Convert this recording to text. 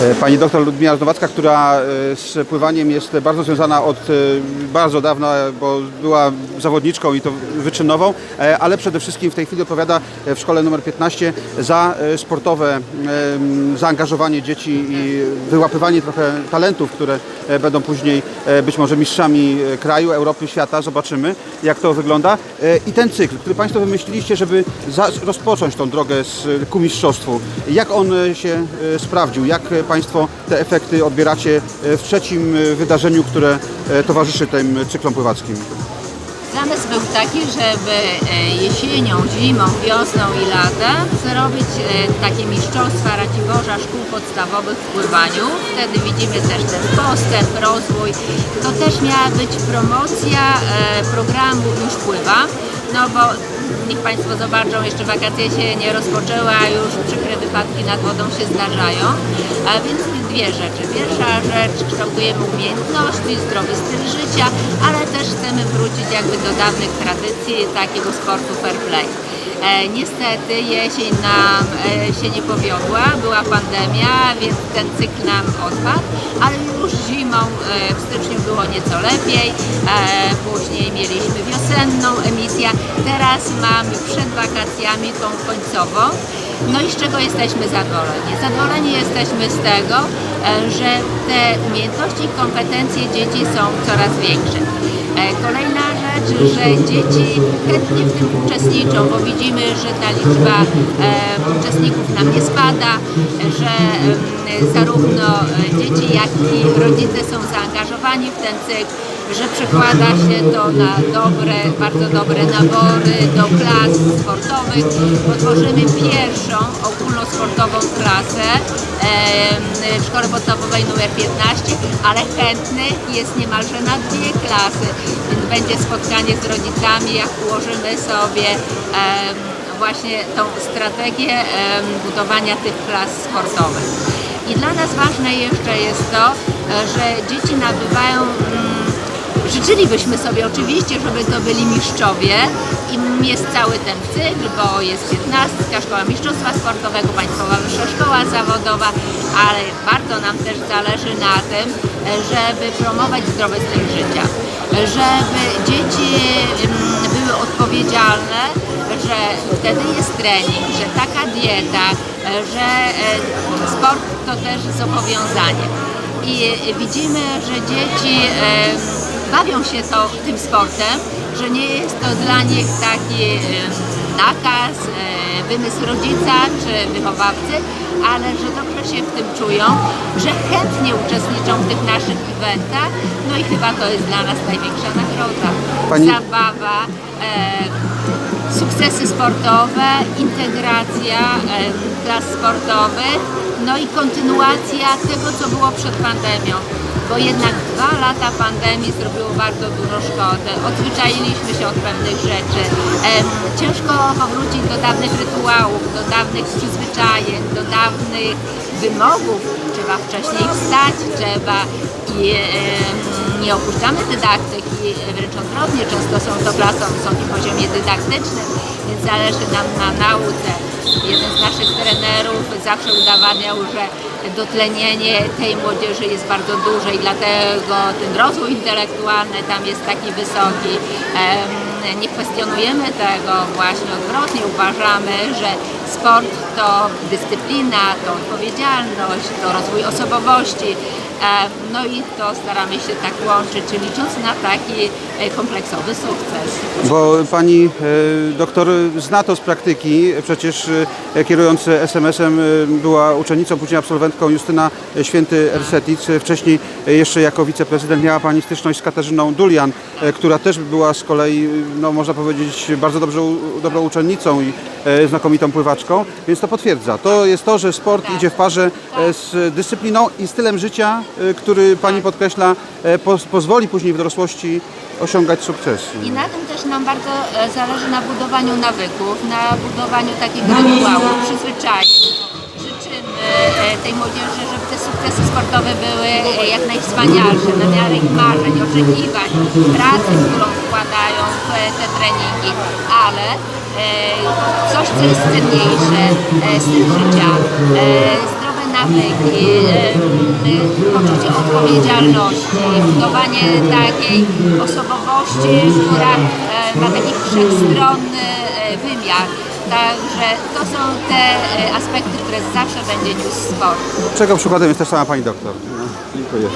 E, Pani doktor Ludmila Nowacka, która e, z pływaniem jest bardzo związana od e, bardzo dawna, bo była zawodniczką i to wyczynową, ale przede wszystkim w tej chwili odpowiada w szkole numer 15 za sportowe zaangażowanie dzieci i wyłapywanie trochę talentów, które będą później być może mistrzami kraju, Europy, świata. Zobaczymy, jak to wygląda. I ten cykl, który Państwo wymyśliliście, żeby rozpocząć tą drogę ku mistrzostwu, jak on się sprawdził? Jak Państwo te efekty odbieracie e, w trzecim e, wydarzeniu, które e, towarzyszy tym cyklom pływackim? Zamysł był taki, żeby jesienią, zimą, wiosną i latem zrobić takie mistrzostwa Raciborza szkół podstawowych w pływaniu. Wtedy widzimy też ten postęp, rozwój. To też miała być promocja programu Już Pływa, no bo niech Państwo zobaczą, jeszcze wakacje się nie rozpoczęły, a już przykre wypadki nad wodą się zdarzają. A więc dwie rzeczy. Pierwsza rzecz, kształtujemy umiejętności, zdrowy styl życia, ale też chcemy wrócić jakby do dawnych tradycji takiego sportu fair play. E, niestety jesień nam e, się nie powiodła, była pandemia, więc ten cykl nam odpadł, ale już zimą e, w styczniu było nieco lepiej, później mieliśmy wiosenną emisję, teraz mamy przed wakacjami tą końcową. No i z czego jesteśmy zadowoleni? Zadowoleni jesteśmy z tego, że te umiejętności i kompetencje dzieci są coraz większe. E, Kolejna rzecz, że dzieci chętnie w tym uczestniczą, bo widzimy, że ta liczba e, uczestników nam nie spada, że zarówno e, dzieci, jak i rodzice są zaangażowani w ten cykl, że przekłada się to na dobre, bardzo dobre nabory do klas sportowych, bo tworzymy pierwszą ogólnosportową klasę em, w szkole podstawowej numer 15, ale chętnych jest niemalże na dwie klasy, więc będzie spotkanie z rodzicami, jak ułożymy sobie właśnie tą strategię budowania tych klas sportowych. I dla nas ważne jeszcze jest to, e, że dzieci nabywają Życzylibyśmy sobie oczywiście, żeby to byli mistrzowie i jest cały ten cykl, bo jest 15 Szkoła Mistrzostwa Sportowego, Państwowa Wyższa Szkoła Zawodowa, ale bardzo nam też zależy na tym, żeby promować zdrowy styl życia, żeby dzieci mm, były odpowiedzialne, że wtedy jest trening, że taka dieta, że e, sport to też zobowiązanie. I widzimy, że dzieci bawią się to, tym sportem, że nie jest to dla nich taki nakaz, e, wymysł rodzica czy wychowawcy, ale że dobrze się w tym czują, że chętnie uczestniczą w tych naszych eventach, no i chyba to jest dla nas największa nagroda. Pani- Zabawa, e, sukcesy sportowe, integracja em, klas sportowych, no i kontynuacja tego, co było przed pandemią. Bo jednak dwa lata pandemii zrobiło bardzo dużo szkody. Odzwyczailiśmy się od pewnych rzeczy. Ciężko powrócić do dawnych rytuałów, do dawnych przyzwyczajeń, do dawnych wymogów. Trzeba wcześniej wstać, trzeba i nie opuszczamy dydaktyki, wręcz odwrotnie, często są to klasy o wysokim poziomie dydaktycznym, więc zależy nam na nauce. Jeden z naszych trenerów zawsze udowadniał, że dotlenienie tej młodzieży jest bardzo duże i dlatego ten rozwój intelektualny tam jest taki wysoki. Nie kwestionujemy tego, właśnie odwrotnie uważamy, że sport to dyscyplina, to odpowiedzialność, to rozwój osobowości. E, No i to staramy się tak łączyć, czy licząc na taki e, kompleksowy sukces. Bo pani e, doktor zna to z praktyki, przecież kierując SMS-em była uczennicą, później absolwentką Justyna Święty Ersetic. E, Wcześniej jeszcze jako wiceprezydent miała pani styczność z Katarzyną Dulian, która też była z kolei, no można powiedzieć, bardzo dobrze, dobrą uczennicą i znakomitą pływaczką, więc to potwierdza. To jest to, że sport idzie w parze e, z dyscypliną i stylem życia, e, który pani podkreśla, e, poz- pozwoli później w dorosłości osiągać sukcesy. I na tym też nam bardzo zależy na budowaniu nawyków, na budowaniu takich rytuałów, przyzwyczajeń. Życzymy tej młodzieży, żeby te sukcesy sportowe były jak najwspanialsze, na miarę ich marzeń, oczekiwań, pracy, którą wkładają te treningi, ale e, coś, co jest cenniejsze, e, styl życia, e, zdrowe nawyki, e, e, poczucie odpowiedzialności, budowanie takiej osobowości, która e, ma taki wszechstronny e, wymiar. Także to są te e, aspekty, które zawsze będzie niósł sport. Czego przykładem jest też sama pani doktor. Dziękuję.